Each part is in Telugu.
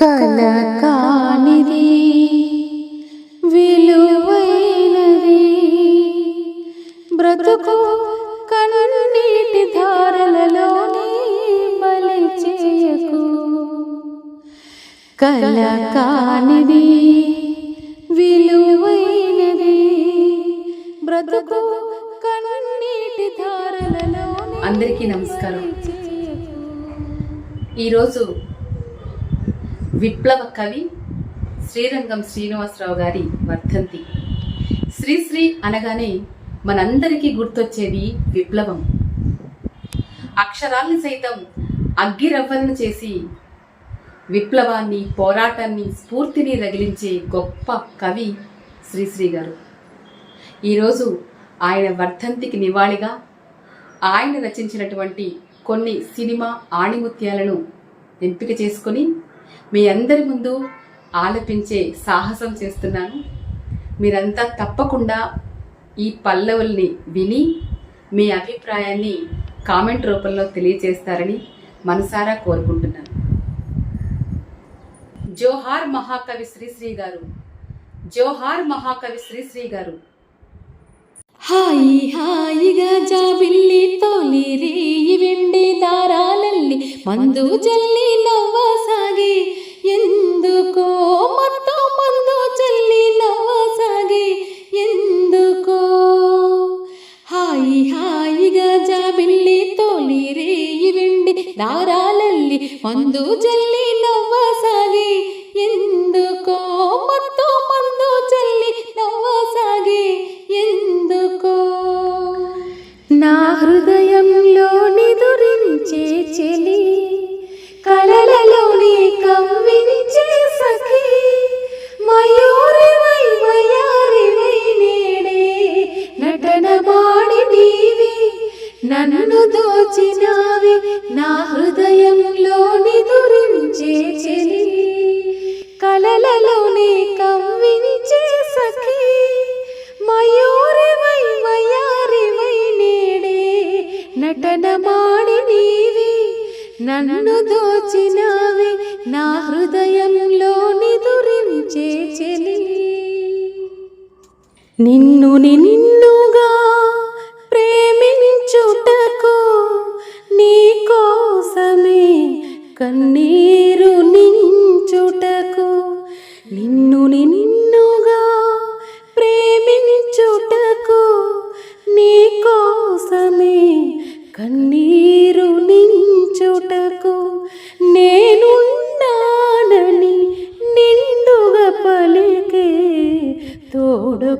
కల కానిది విలువైనది. బ్రతుకు కన్నీటి ధారలలోనే బలి చేయకు. కల కానిది విలువైనది. బ్రతుకు కన్నీటి ధారలలోనే అందరికీ నమస్కారం. ఈరోజు విప్లవ కవి శ్రీరంగం శ్రీనివాసరావు గారి వర్ధంతి. శ్రీశ్రీ అనగానే మనందరికీ గుర్తొచ్చేది విప్లవం. అక్షరాల్ని సైతం అగ్గిరవ్వలను చేసి విప్లవాన్ని పోరాటాన్ని స్ఫూర్తిని రగిలించే గొప్ప కవి శ్రీశ్రీ గారు. ఈరోజు ఆయన వర్ధంతికి నివాళిగా ఆయన రచించినటువంటి కొన్ని సినిమా ఆణిముత్యాలను ఎంపిక చేసుకొని మీ అందరి ముందు ఆలపించే సాహసం చేస్తున్నాను. మీరంతా తప్పకుండా ఈ పల్లవుల్ని విని మీ అభిప్రాయాన్ని కామెంట్ రూపంలో తెలియజేస్తారని మనసారా కోరుకుంటున్నాను. జోహార్ మహాకవి శ్రీశ్రీ గారు జోహార్ మహాకవి శ్రీశ్రీ గారు. హాయి హాయిగా జాబిల్లి తోలి రేయి వెండి దారాలల్లి మందు జల్లి వెండి దారాలల్లి మందు జల్లి నవ్వసాగి. ఎందుకో మత్తు మందు జల్లి నవ్వసాగి. ఎందుకో నా నన్ను దోచినావి నా హృదయంలో నిదురించే చెలి నిన్ను నిన్నుగా ప్రేమించుటకు నీ కోసమే కన్నీరు నించుటకు. నిన్ను నిన్నుగా ప్రేమించుటకు నీ కోసమే కన్నీ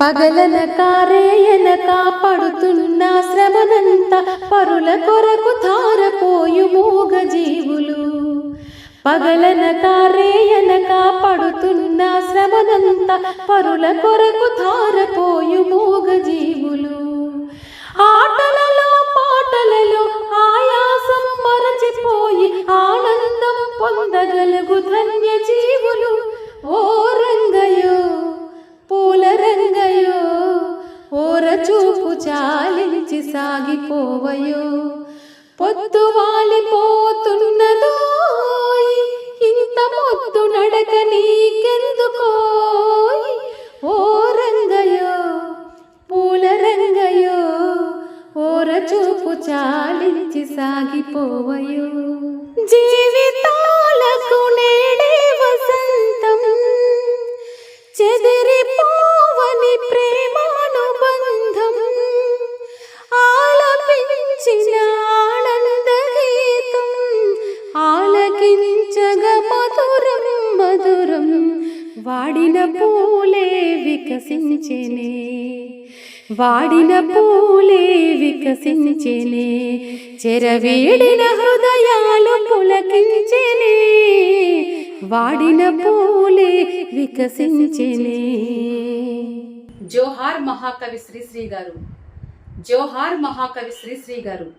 పగలన కారేయన కాపాడుతున్న శ్రమనంత పరుల కొరకు తారపోయు మూగ జీవులు పగలన కారేయన కాపాడుతున్న శ్రమనంత పరుల కొరకు తారపోయు మూగ జీవులు ఆటలలో పాటలలో ఆయాసం మరచిపోయి ఆనందం పొందగలుగు ధన్యజీ చూపు చాలించి సాగిపోవయో. పొద్దు వాలిపోతున్నదో ఇంత మొద్దు నడక నీకెందుకో ఓ రంగయో పూల రంగయో ఓర చూపు చాలించి సాగిపోవయో. జీవితాలకు నేడే వసంతం చెదిరిపోవని వాడిన పూలే వికసించెనే. వాడిన పూలే వికసించెనే. చెరవేడిన హృదయాలు పులకించెనే. వాడిన పూలే వికసించెనే. జోహార్ మహాకవి శ్రీశ్రీ గారు జోహార్ మహాకవి శ్రీశ్రీ గారు